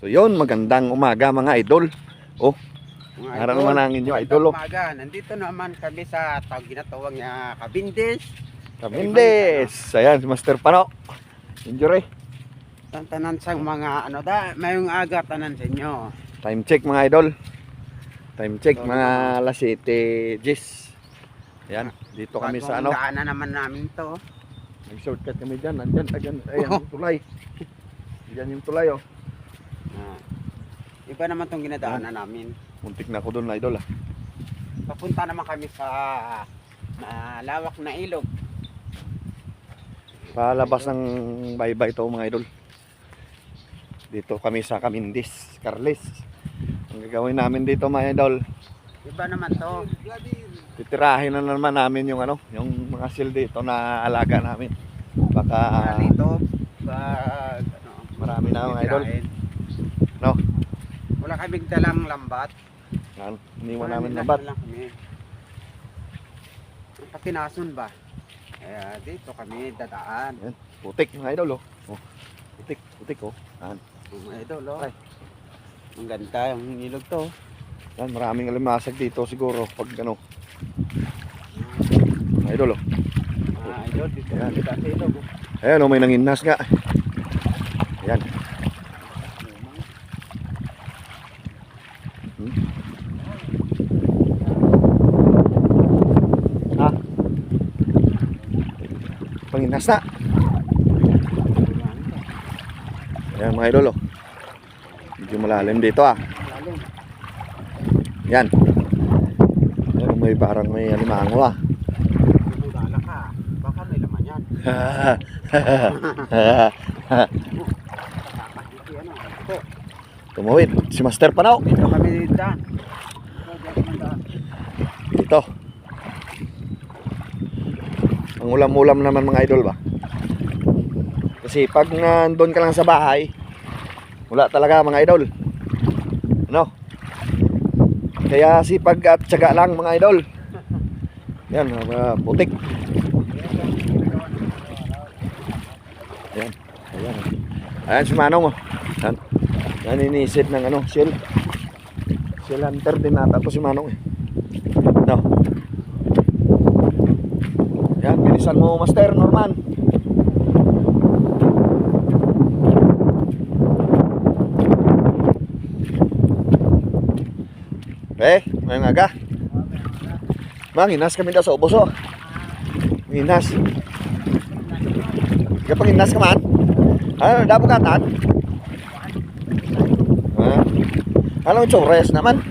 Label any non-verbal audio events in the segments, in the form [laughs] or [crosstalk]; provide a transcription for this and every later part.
So yun, magandang umaga mga idol. Oh, idol, naman ang inyo, idol, oh. Umaga. Nandito naman kami sa tawag ginatawag niya Kabindes. Kabindes. Ayan, si Master Pano. Injury. Tantanan sa mga ano da, mayong aga tanan sa inyo. Time check mga idol. Time check mga alas 7 Gis. Ayan, dito kami sa ano. Daanan naman namin to. Nag-shortcut kami dyan. Nandyan, ayan, ayan yung tulay. Ayan yung tulay oh. Ah. Iba naman tong ginadaanan namin. Muntik na ako doon idol ah. Papunta naman kami sa malawak na ilog. Palabas ng bye-bye to mga idol. Dito kami sa Kamindis, Carles. Ang gagawin namin dito mga idol, Iba naman to. titirahin na naman namin yung ano, yung mga dito na alaga namin. Baka Ah, dito pag ano, marami na mga idol. No? Wala kaming dalang lambat. Yan, iniwan namin Wala na bat. lang kami. Patinason ba? Kaya dito kami dadaan. Putik mga idol oh. oh. Putik, putik oh. Yan, Mga idol, oh. Ay. Ang ganda yung ilog to. yan maraming alimasag dito siguro pag ano. Mga idol oh. Mga idol, dito Yan. sa ilog. oh. Ayan oh, may nanginas nga. Ayan. Hmm. Ha? Panginas na. Ayan mga idol oh. Medyo malalim dito ah. Yan. Ayan, may parang may alimango ah. [laughs] Baka may laman yan. Tumuwid. Si Master Panaw. Dito kami daan. Ito, dyan kami daan. Dito. Ang ulam-ulam naman mga idol ba? Kasi pag nandun ka lang sa bahay, wala talaga mga idol. Ano? Kaya sipag at tiyaga lang mga idol. Yan, mga putik. Ayan. Ayan. Ayan si Manong. oh. Yan. Yan iniisip ng ano, shell. Shell hunter din nata to si Manong eh. No. Yan, bilisan mo Master Norman. Eh, may aga. Manginas kami daw sa ubos oh. Manginas. Kapag inas ka man? Ano, dabo katan? Ha? Alam mo, chores naman.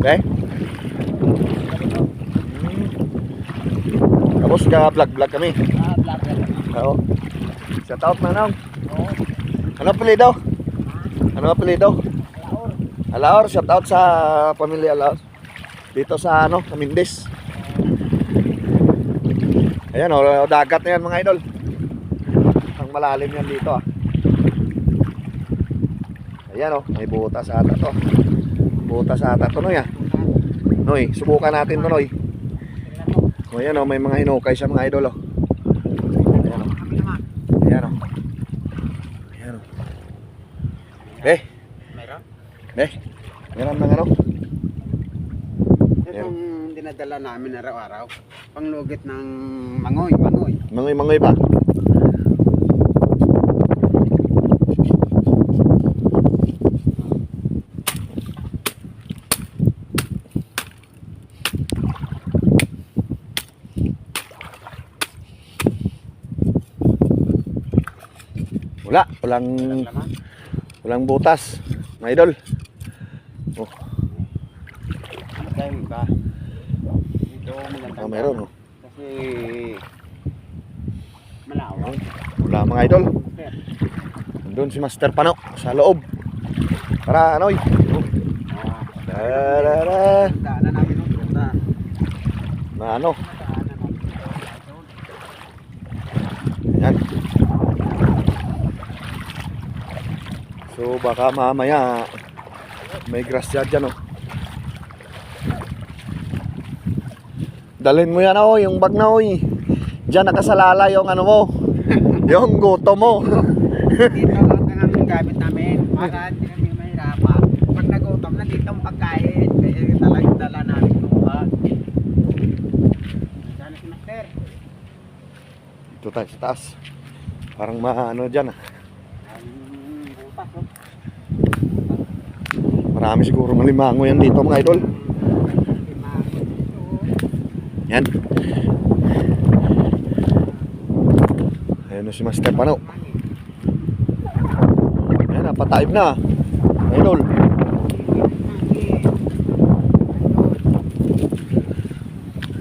Okay? Tapos ka vlog-vlog kami. Ah, yan. Oo. Shout out manong. Ano apelido? Ano apelido? Alaor, shout out sa pamilya Alaor. Dito sa ano, sa Mindis. Ayan o, dagat na yan mga idol. Ang malalim yan dito ah. Ayan o, may butas ata to. Butas ata to Noy ah. Noy, subukan natin to Noy. O ayan o, may mga hinukay siya mga idol o. Ayan o. Naman. Ayan o. Ayan o. Eh, Mayroon? eh. Meron ng ano. Itong dinadala namin araw-araw. Panglugit ng mangoy, mangoy. Mangoy-mangoy ba? Wala, walang walang butas. Mga idol. Ano tayo iba? Dito. Ah, meron oh. Kasi malawak. Wala mga idol. Doon si Master Pano sa loob. Para ano ng punta. Na ano. Yan. So baka mamaya may grasya dyan oh. Dalhin mo yan oh, yung bag na oh. eh. Diyan nakasalala yung ano mo. [laughs] yung guto mo. Dito lahat ng aming gamit namin. Para hindi kami mahirapan. Pag nagutom na dito makakain. Kaya talagang dala namin si Master. Dito tayo sa taas. Parang maano dyan ah. Marami siguro malimango yan dito mga idol. Yan. Ayun na si Master Pano. Ayan, na. Mga Idol.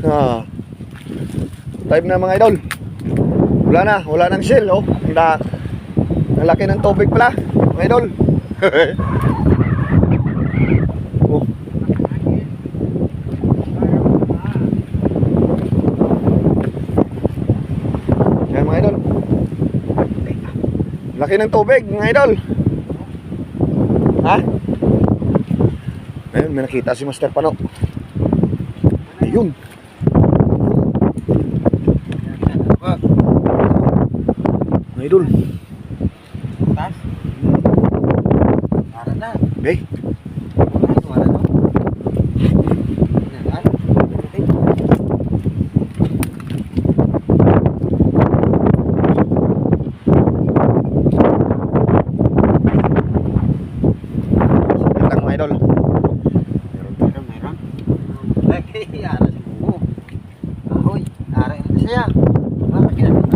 Ah. Type na mga idol. Wala na, wala nang shell oh. Ang laki ng tubig pala, mga idol. [laughs] oh, yan mga idol. Laki ng tubig, mga idol. Ha? Ayun, may nakita si Master Pano. Ayun. Mga idol. Butas. Para na. Eh, Butas. Wala no. Yan. sakit lang mga idol. Meron pa. Meron, meron. Lagi, ara si Bubo. Ahoy, ara ito siya. Para ginamit.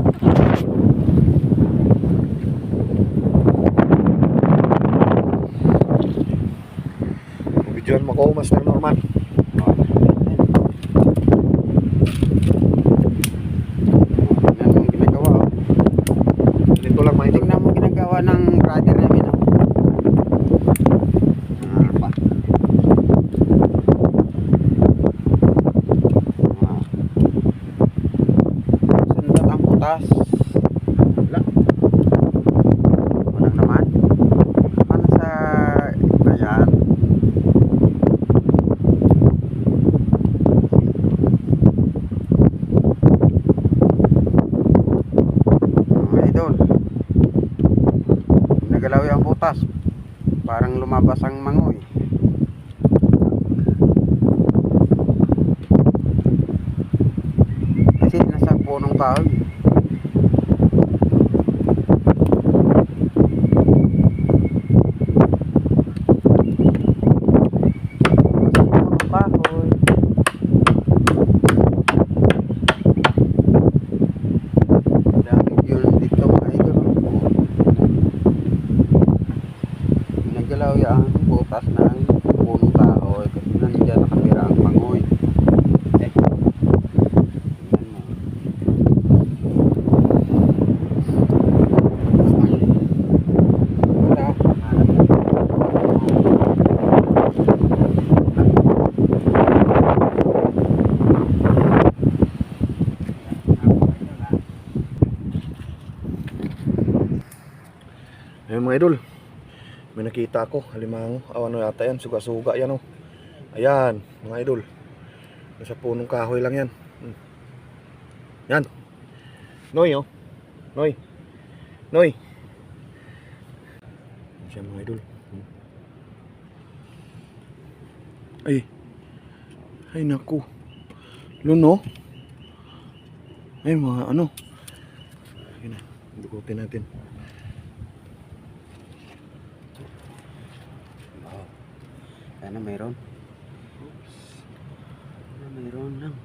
Videoan mo ko, Master Norman. Yan ang ginagawa. oh. Ganito lang mga idol. Tingnan mo ginagawa ng brother namin. Oh. Ah, pa. Ah. Sundot ang butas. Wala. Walang naman. Paano sa ayan? Mga idol. Nagalaw yung butas. Parang lumabas ang mangoy. Kasi nasa punong kahoy. Nasa punong kahoy. Dami yun dito mga idol. Nagalaw yung butas ng punong kahoy kasi nandiyan nakatira ang pangoy. Eh. Tingnan mo. Wala. Ayun mga idol. May nakita ako, halimango. Aw, ano yata yan, suga-suga yan oh. Ayan, mga idol. Nasa punong kahoy lang yan. Hmm. Yan. Noy oh. Noy. Noy. Siya mga idol. Hmm. Ay. Ay naku. Luno. Ay mga ano. Ayun na. Dukutin natin. Wow. Sana mayroon. Sana mayroon lang.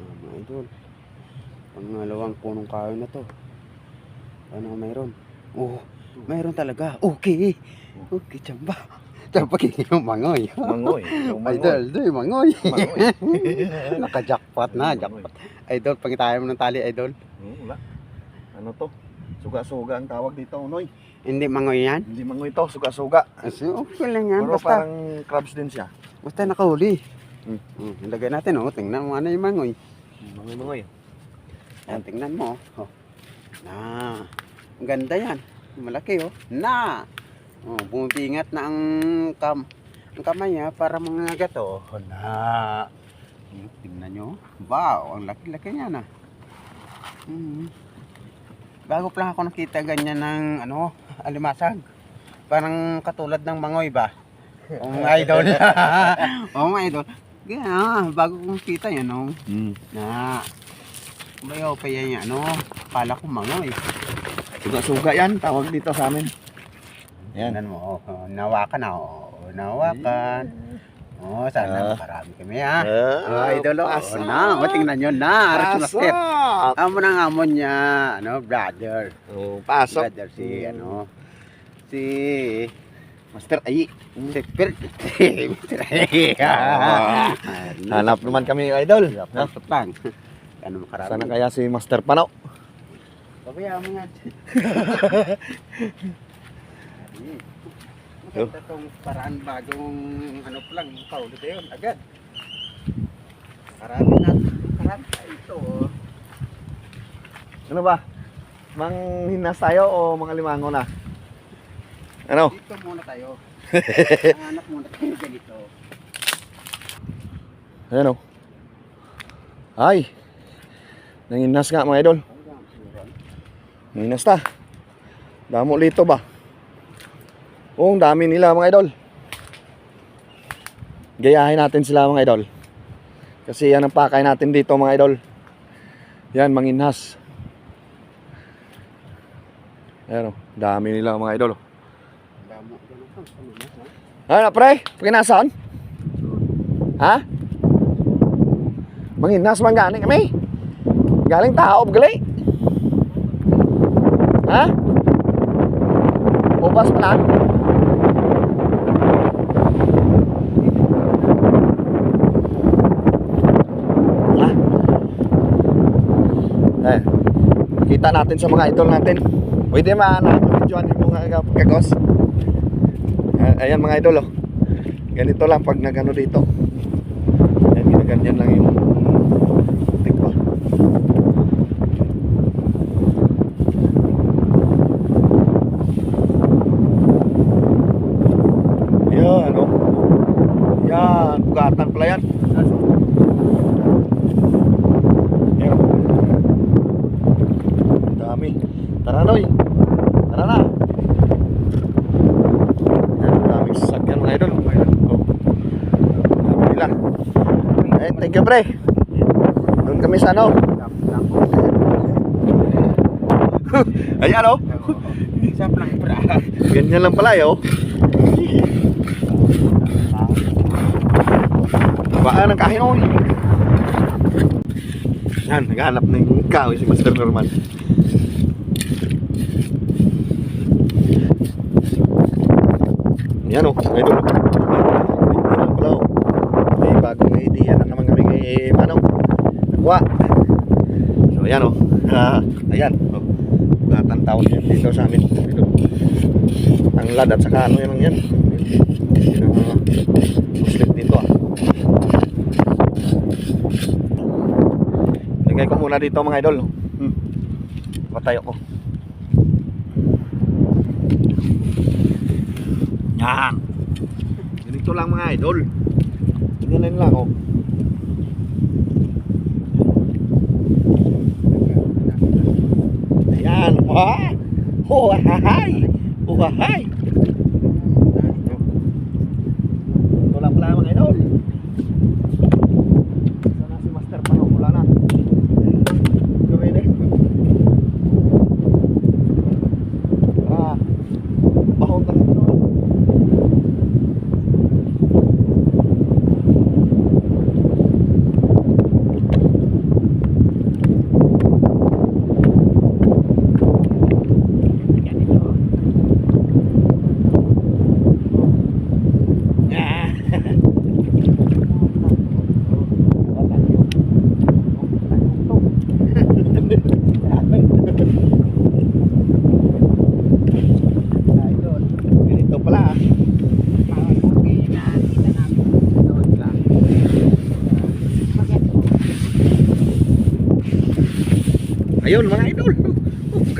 Ah, mga idol. Pangalawang punong kahoy na to. Sana mayroon. Oh, mayroon talaga. Okay. Okay, chamba. Chamba [laughs] kaya mangoy. Mangoy. [laughs] Yung Idol, doy, mangoy. Mangoy. [laughs] Naka-jackpot na, jackpot. Idol, pangitayan mo ng tali, idol. Hmm, wala. Ano to? Suga-suga ang tawag dito, Noy. Hindi mangoy yan. Hindi mangoy to, suga-suga. Kasi okay lang yan. Pero Basta, parang crabs din siya. basta nakahuli. Hmm. Hmm. ilagay natin, oh. Tingnan mo ano yung mangoy. Mangoy-mangoy. Yan, tingnan mo. Oh. Na. Ang ganda yan. Malaki, oh. Na. Oh, bumibingat na ang kam ang kamay niya para mga gato. Oh, na. Tingnan nyo. Wow, ang laki-laki niya na. Hmm. Bago pa lang ako nakita ganyan ng ano, alimasag. Parang katulad ng mangoy ba? Mga [laughs] idol. [laughs] Oo mga idol. Ganyan, bago kong kita yan, no? Hmm. Na, bayaw pa yan yan, ano? Kala ko mangoy. Suga-suga yan, tawag dito sa amin. Yan. Yan mo, oh, nawakan na, oh, nawakan. Oh, sana Ah. marami kami ha. Ah, Oh, idol, oh, pasok. na, o, tingnan nyo na, Master. Pasok! Amo ng amo niya, ano, brother. Oh, pasok. Brother si, ano, si, Master Ayi. si Pir, si Mr. Ah. Hanap naman kami idol. No? Pasok lang. Ano makarami. Sana kaya si Master Pano. Pabayaan mo yan. [laughs] Maganda tong paraan bagong ano pa lang, paulo na yun, agad. Karami na, karami na ito. oh. Ano ba? Manghinas tayo o mga limango na? Ano? Dito muna tayo. [laughs] Hanap muna tayo ganito. Ayan o. Ay! Nanginas nga mga idol. Nanginas ta. Damo lito ba? Oo, ang dami nila mga idol. Gayahin natin sila mga idol. Kasi yan ang pakay natin dito mga idol. Yan, manginhas. Ayan o, dami nila mga idol. oh. Ano na, na pre? Pakinasan? Ha? Manginas man galing kami. Galing tao gali. Ha? Ubas pa lang. Ha? Eh, kita natin sa mga idol natin. Pwede ma-videoan yung mga kagos. Ah, ayan mga idol oh. Ganito lang pag nagano dito. Ayan, ginaganyan lang yung tikba. Yan oh. Yan, bugatan pala yan. Yan. oh. Ang Dami. Tara Noy. Tara na. Yan, maraming sasakyan mga idol. Oh. Dami nila. You pre. Doon kami sa ano. [laughs] Ayan oh. Lang, [laughs] bra. Ganyan lang pala eh, oh. Baka ng kahin oh. Yan, naghahanap ng kahoy si Master Norman. Yan oh, idol. Hindi lang pala oh. May bagong idea na naman kami kay Manong. Nakuha. So yan oh. Ah, ayan. Oh. Bugatan taon yan dito sa amin. Idol. Ang lad at saka ano yan lang yan. Yung uh, muslit dito ah. Lagay ko muna dito mga idol. Hmm. Patayo ko. Yan. Ganito lang mga idol. Ganyan lang oh.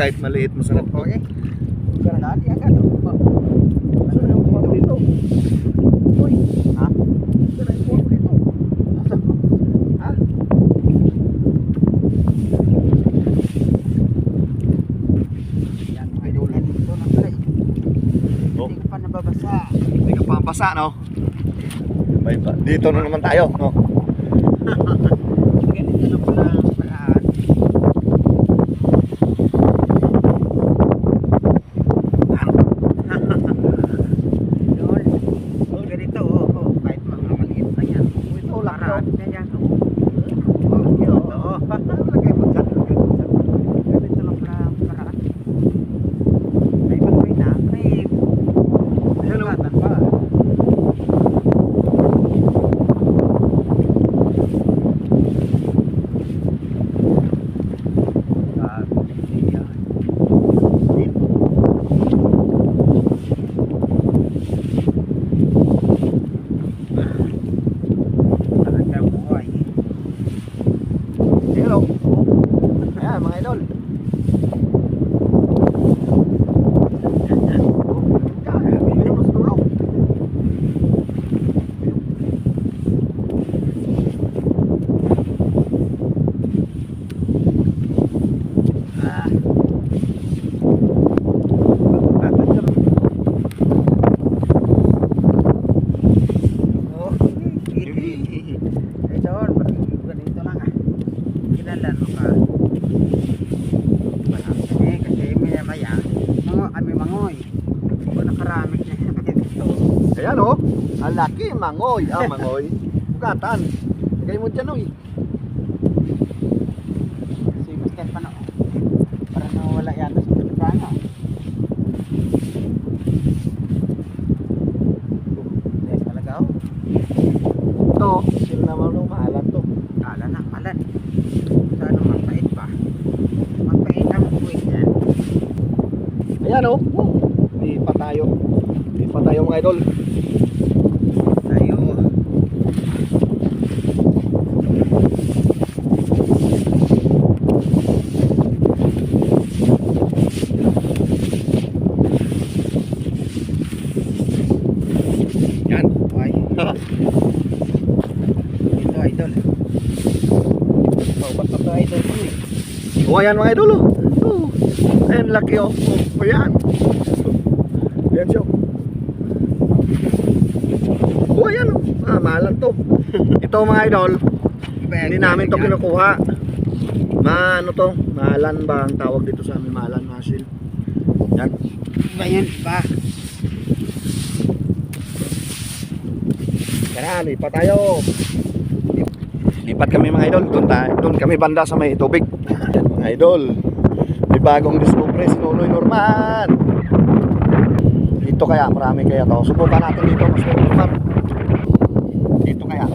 kahit maliit masarap. Okay. Karagati agad. Ano yung paborito? Ha? Ano yung paborito? Ha? Yan mga idol. Ito na pala. Oh. Pa nababasa. Hindi ka pa nabasa no? Dito na naman tayo no? [laughs] laki mangoy. Ah, mangoy. tan cái muốn dyan, oy. oh, ayan mga idol. Oh. Ayan, laki oh. Oh, ayan. Oh, ayan siya. Oh. oh, ayan oh. Ah, mahalan to. [laughs] Ito mga idol, hindi namin to kinukuha. Ma, ano to? Mahalan ba ang tawag dito sa amin? Mahalan, masil. Yan. Ba yan pa? Yan, lipat tayo. Lipat kami mga idol. Doon, tayo. doon kami banda sa may tubig idol may bagong discovery si Nuloy Norman. Dito kaya marami kaya to. Subukan natin dito mas dito kaya.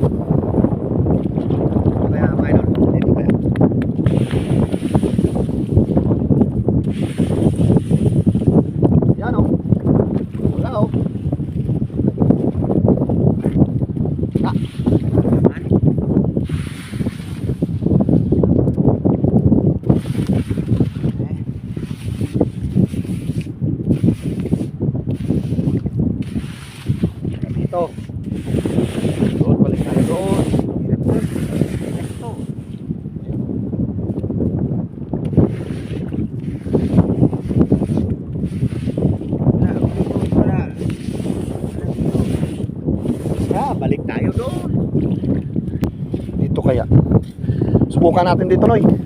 subukan natin dito noy.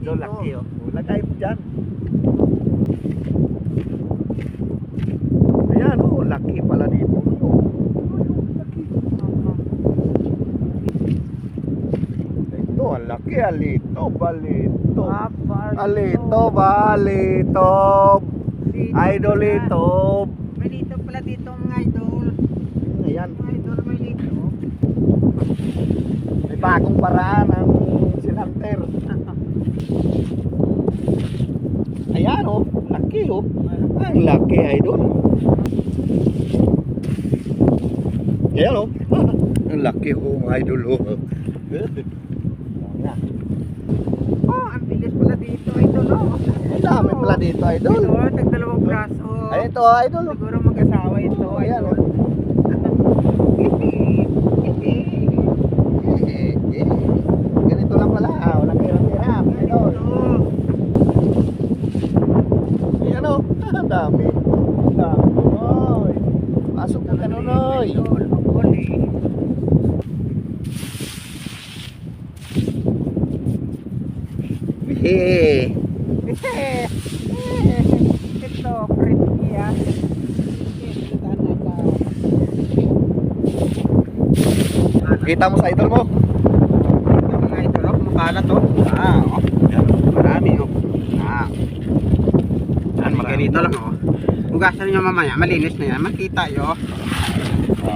Laki, oh. Lagay mo dyan. Ayan, oh. Laki pala dito. Oh. Ito, ang laki. Alito, balito. Alito, balito. Idol ito. May lito pala dito mga idol. Ayan. Mga idol may lito. May bagong paraan ang Ayan oh, laki oh. Ang laki idol. Ayan oh. [laughs] Ang laki oh, mga idol oh. Ayan. Oh, ang bilis pala dito idol oh. Ang dami pala dito idol. Ito, tagdalawang braso. Ay ito oh, idol. oh. Siguro mag-asawa ito. Ayan oh. Eh, [laughs] eh. Ganito lang pala. ah. Walang hirap-hirap. Idol. Ayan o, ang dami. Ang dami. Oy. Pasok ka ganun, oy. Idol, ang huli. Hehe. Ito, pretty yan. Kita mo sa idol mo. Ito mga idol, oh, makalat oh. Ah, oh. Marami oh. Ah. Yan, ganito lang oh. Hugasan nyo mamaya, malinis na yan. Makita yo.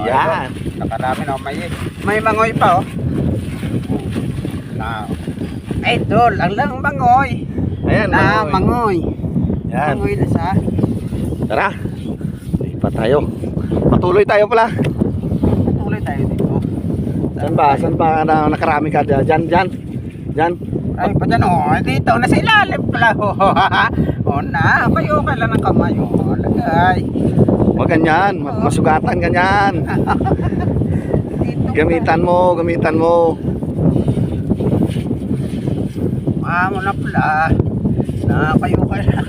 Yan. Nakarami na oh. May, may mangoy pa oh. Na. Idol, ang lang mangoy. Ayan, Na, mangoy. mangoy. Yan. Mangoy na sa. Tara. Lipat tayo. Patuloy tayo pala. Saan ba? Saan ba na nakarami ka dyan? Dyan, dyan. Dyan. Ay, pa dyan oh. Dito, nasa ilalim pala oh. [laughs] oh na, kayo ka lang ng kamay oh. Lagay. Huwag ganyan. Ma- Masugatan ganyan. [laughs] Gamitan mo, gamitan mo. Ah, mo na pala. Na kayo ka lang.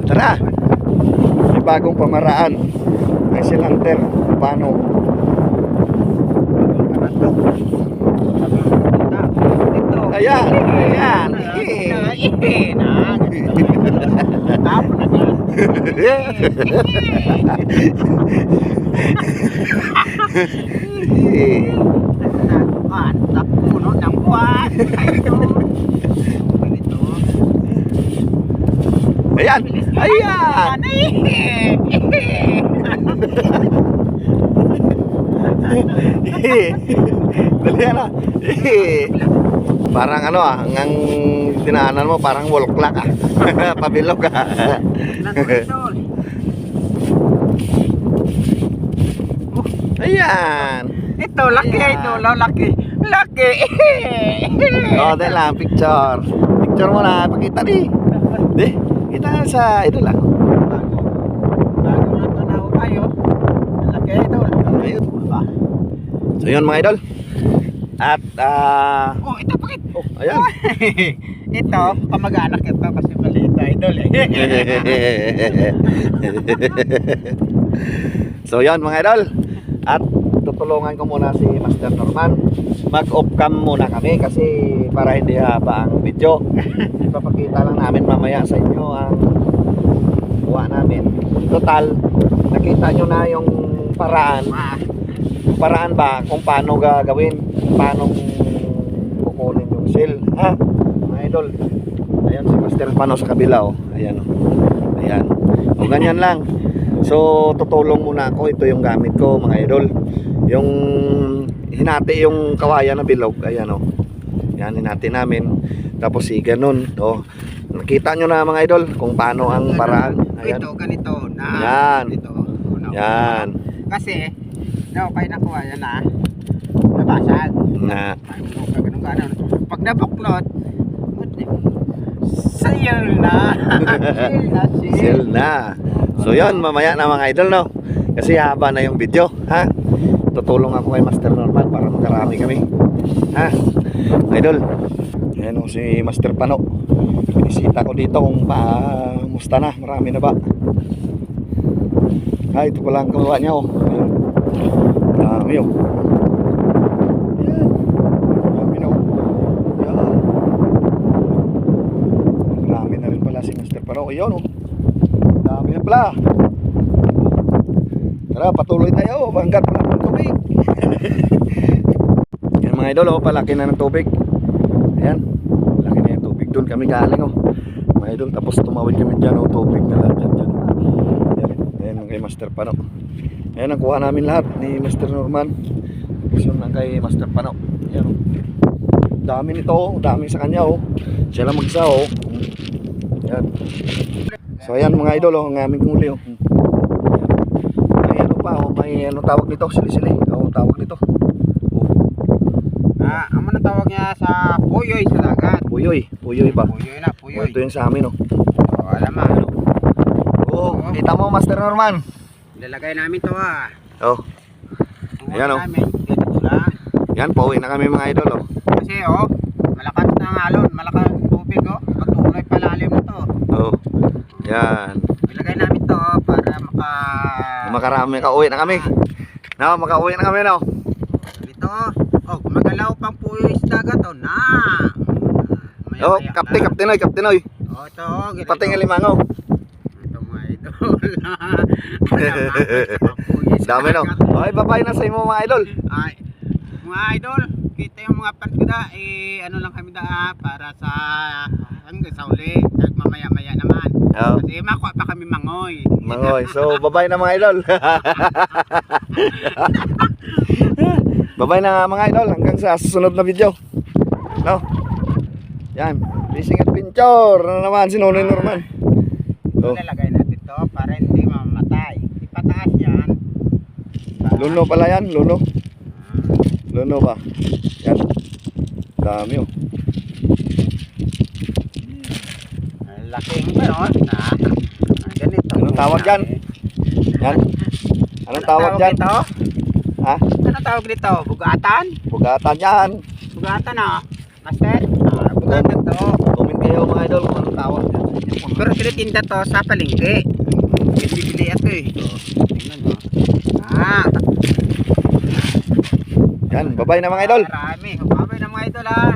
[laughs] Tara. May bagong pamaraan. May silanter. Paano? Ayan. Ayan. Ayan. Na. Yan. Nagtakuan. Tapuno ng buwan. Ganito. Ayan. Ayan. [laughs] Dali na. [laughs] Parang ano ah, ang tinaanan mo parang wall clock ah. [laughs] Pabilog ah. Ayan. Ito, laki Ayan. ito, laki. Laki. Oh, dahil lang, picture. Picture mo na, pakita di. Di, kita sa ito lang. Bago na tanaw kayo. Laki ito. Ayun. So yun mga idol. At, ah, Oh, ito pakit. oh, ayan. [laughs] ito, kamag-anak ito kasi maliit idol eh. [laughs] so yan mga idol. At tutulungan ko muna si Master Norman. Mag-off cam muna kami kasi para hindi haba ang video. [laughs] Ipapakita lang namin mamaya sa inyo ang kuha namin. Total, nakita nyo na yung paraan. Paraan ba kung paano gagawin? Paano kukunin yung shell? Ha? Mga idol. Ayan si Master Pano sa kabila oh. Ayan oh. Ayan. O ganyan lang. So tutulong muna ako. Ito yung gamit ko mga idol. Yung hinati yung kawayan na bilog. Ayan oh. Yan hinati namin. Tapos si ganun. Oh. Nakita nyo na mga idol kung paano ang paraan. Ayan. ito, ganito. Na, Yan. Ito. Una, Yan. Kasi, daw kayo nakuha yan na. Nabasag. Na. Ganun ganun. Pag nabuklot. Sayal na. [laughs] Sayal na. Sale na. So yun, mamaya na mga idol no. Kasi haba na yung video, ha? Tutulong ako kay Master Norman para makarami kami. Ha? Idol. Ayan o si Master Pano. Binisita ko dito kung pa musta na, marami na ba? Ha, ito pala ang kawawa niya oh ayaw. Ayan. Marami na. Ayan. Marami na rin pala si Mr. Paro. Ayan o. Oh. Pala. Tara, patuloy tayo. Oh. Hanggat pala ng tubig. [laughs] Yan mga idol, oh, palaki na ng tubig. Ayan. Laki na yung tubig. Doon kami galing oh. Mga idol, tapos tumawid kami dyan. Oh, tubig na lahat dyan. dyan. Ayan, ayan kay Master Paro. Ayan, nakuha namin lahat ni Mr. Norman. Yun lang kay Master Pano. Ayan, oh. Dami nito, oh. Dami sa kanya, oh. Siya lang magsa, oh. Ayan. So ayan mga idol, oh, ang aming huli, oh. May ano pa, oh, may ano tawag nito, sili-sili. Oh, tawag nito. Oh, Ah, ang mga tawag niya sa puyoy sa dagat. puyoy, puyoy ba? Puyoy na, Oh, puyoy. ito yun sa amin, oh. Oh, alam mo. Oh, kita mo, Master Norman. Lalagay namin to ah. Oh, Ang Ayan, oh. namin, dito lang. yan, pauwi na kami mga idol, oh. Kasi oh, malakas na ang alon, malakas ang tubig oh. Patuloy palalim na to. Oh, yan. Ilagay namin to oh, para maka... Makarami, makauwi na kami. No, makauwi na kami, no. Dito oh, gumagalaw pang puyoy sa dagat oh. Na! Maya, Oh, maya kapte, na. kaptenoy, kaptenoy. Oh, ito oh. ganito. Pati ng limango. Ito mga idol. Puyoy sa Dami, no. Okay, babay na sa imo, mga idol. Ay, mga idol, kita yung mga panskuda, eh, ano lang kami da, para sa, hanggang sa uli, kahit mamaya-maya naman. Oh, Kasi makuha pa kami mangoy. mangoy. So, babay na mga idol. [laughs] babay na mga idol hanggang sa susunod na video. No? Yan, fishing adventure. Ano naman si Nonoy Norman? Oh, Lalagay natin to para hindi mamamatay. Ipataas yan. Para- luno pala yan, luno. Ah, Luno ba? Yan. Dami oh. laking ganon na ah, ganito. Anong tawag yan? Yan. Anong tawag dyan? Ito? Ha? Anong tawag dito? Bugatan? Bugatan yan. Bugatan ah. Master? Ah, bugatan to. Comment kayo mga idol kung anong tawag dyan. Pero tinitinda to sa palengke. Bili-bili ito eh. Tingnan mo. Ah, Yan, babay na mga idol. Marami. Babay na mga idol ah.